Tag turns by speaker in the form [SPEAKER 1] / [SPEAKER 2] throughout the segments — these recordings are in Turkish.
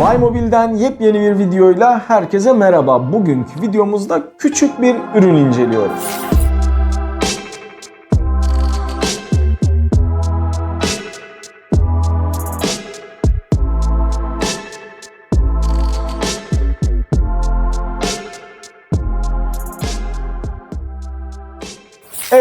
[SPEAKER 1] Baymobil'den yepyeni bir videoyla herkese merhaba. Bugünkü videomuzda küçük bir ürün inceliyoruz.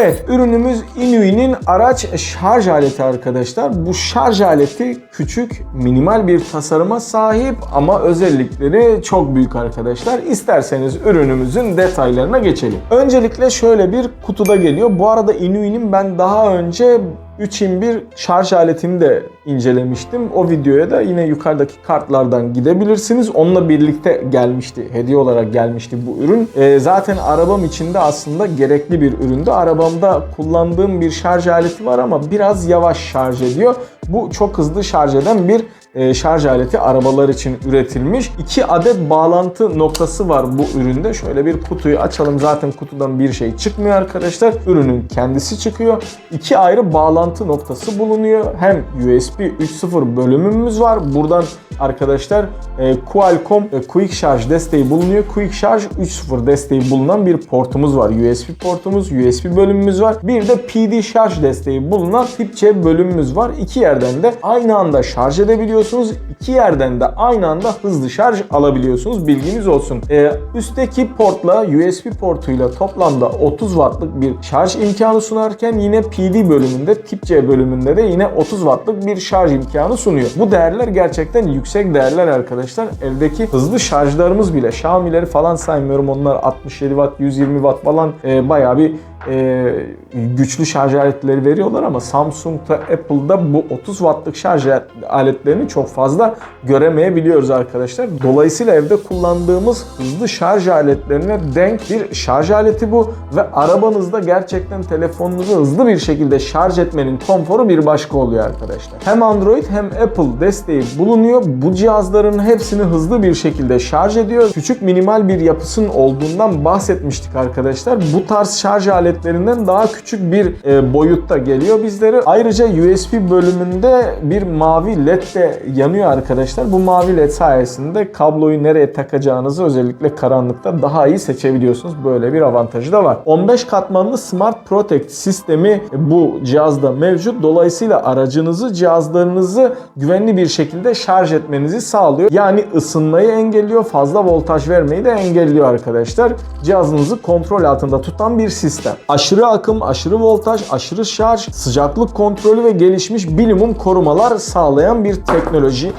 [SPEAKER 1] Evet, ürünümüz Inui'nin araç şarj aleti arkadaşlar. Bu şarj aleti küçük, minimal bir tasarıma sahip ama özellikleri çok büyük arkadaşlar. İsterseniz ürünümüzün detaylarına geçelim. Öncelikle şöyle bir kutuda geliyor. Bu arada Inui'nin ben daha önce 3 in 1 şarj aletini de incelemiştim. O videoya da yine yukarıdaki kartlardan gidebilirsiniz. Onunla birlikte gelmişti. Hediye olarak gelmişti bu ürün. Ee, zaten arabam içinde aslında gerekli bir üründü. Arabamda kullandığım bir şarj aleti var ama biraz yavaş şarj ediyor. Bu çok hızlı şarj eden bir e, şarj aleti arabalar için üretilmiş. 2 adet bağlantı noktası var bu üründe. Şöyle bir kutuyu açalım. Zaten kutudan bir şey çıkmıyor arkadaşlar. Ürünün kendisi çıkıyor. İki ayrı bağlantı noktası bulunuyor. Hem USB 3.0 bölümümüz var. Buradan arkadaşlar e, Qualcomm e, Quick Charge desteği bulunuyor. Quick Charge 3.0 desteği bulunan bir portumuz var. USB portumuz, USB bölümümüz var. Bir de PD şarj desteği bulunan tip C bölümümüz var. İki yerden de aynı anda şarj edebiliyorsunuz. İki yerden de aynı anda hızlı şarj alabiliyorsunuz. Bilginiz olsun. E, üstteki portla USB portuyla toplamda 30 wattlık bir şarj imkanı sunarken yine PD bölümünde tip C bölümünde de yine 30 wattlık bir şarj imkanı sunuyor. Bu değerler gerçekten yüksek değerler arkadaşlar. Evdeki hızlı şarjlarımız bile Xiaomi'leri falan saymıyorum. Onlar 67 watt, 120 watt falan e, bayağı bir e, güçlü şarj aletleri veriyorlar ama Samsung'da, Apple'da bu 30 wattlık şarj aletlerini çok fazla göremeyebiliyoruz arkadaşlar. Dolayısıyla evde kullandığımız hızlı şarj aletlerine denk bir şarj aleti bu ve arabanızda gerçekten telefonunuzu hızlı bir şekilde şarj etmenin konforu bir başka oluyor arkadaşlar. Hem Android hem Apple desteği bulunuyor. Bu cihazların hepsini hızlı bir şekilde şarj ediyor. Küçük minimal bir yapısının olduğundan bahsetmiştik arkadaşlar. Bu tarz şarj aletlerinden daha küçük bir e, boyutta geliyor bizlere. Ayrıca USB bölümünde bir mavi led de yanıyor arkadaşlar. Bu mavi led sayesinde kabloyu nereye takacağınızı özellikle karanlıkta daha iyi seçebiliyorsunuz. Böyle bir avantajı da var. 15 katmanlı Smart Protect sistemi bu cihazda mevcut. Dolayısıyla aracınızı, cihazlarınızı güvenli bir şekilde şarj etmenizi sağlıyor. Yani ısınmayı engelliyor, fazla voltaj vermeyi de engelliyor arkadaşlar. Cihazınızı kontrol altında tutan bir sistem. Aşırı akım, aşırı voltaj, aşırı şarj, sıcaklık kontrolü ve gelişmiş bilimum korumalar sağlayan bir teknoloji.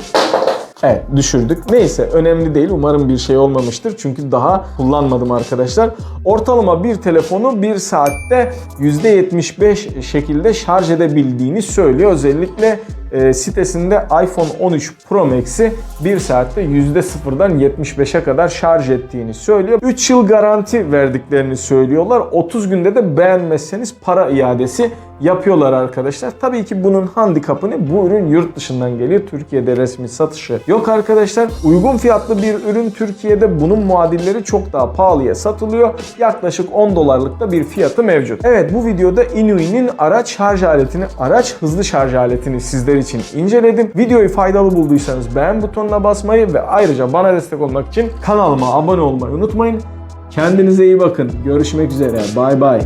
[SPEAKER 1] Evet düşürdük. Neyse önemli değil. Umarım bir şey olmamıştır. Çünkü daha kullanmadım arkadaşlar. Ortalama bir telefonu bir saatte %75 şekilde şarj edebildiğini söylüyor. Özellikle sitesinde iPhone 13 Pro Max'i 1 saatte %0'dan 75'e kadar şarj ettiğini söylüyor. 3 yıl garanti verdiklerini söylüyorlar. 30 günde de beğenmezseniz para iadesi yapıyorlar arkadaşlar. Tabii ki bunun handikapını bu ürün yurt dışından geliyor. Türkiye'de resmi satışı yok arkadaşlar. Uygun fiyatlı bir ürün Türkiye'de bunun muadilleri çok daha pahalıya satılıyor. Yaklaşık 10 dolarlık da bir fiyatı mevcut. Evet bu videoda Inui'nin araç şarj aletini, araç hızlı şarj aletini sizler için inceledim. Videoyu faydalı bulduysanız beğen butonuna basmayı ve ayrıca bana destek olmak için kanalıma abone olmayı unutmayın. Kendinize iyi bakın. Görüşmek üzere. Bay bay.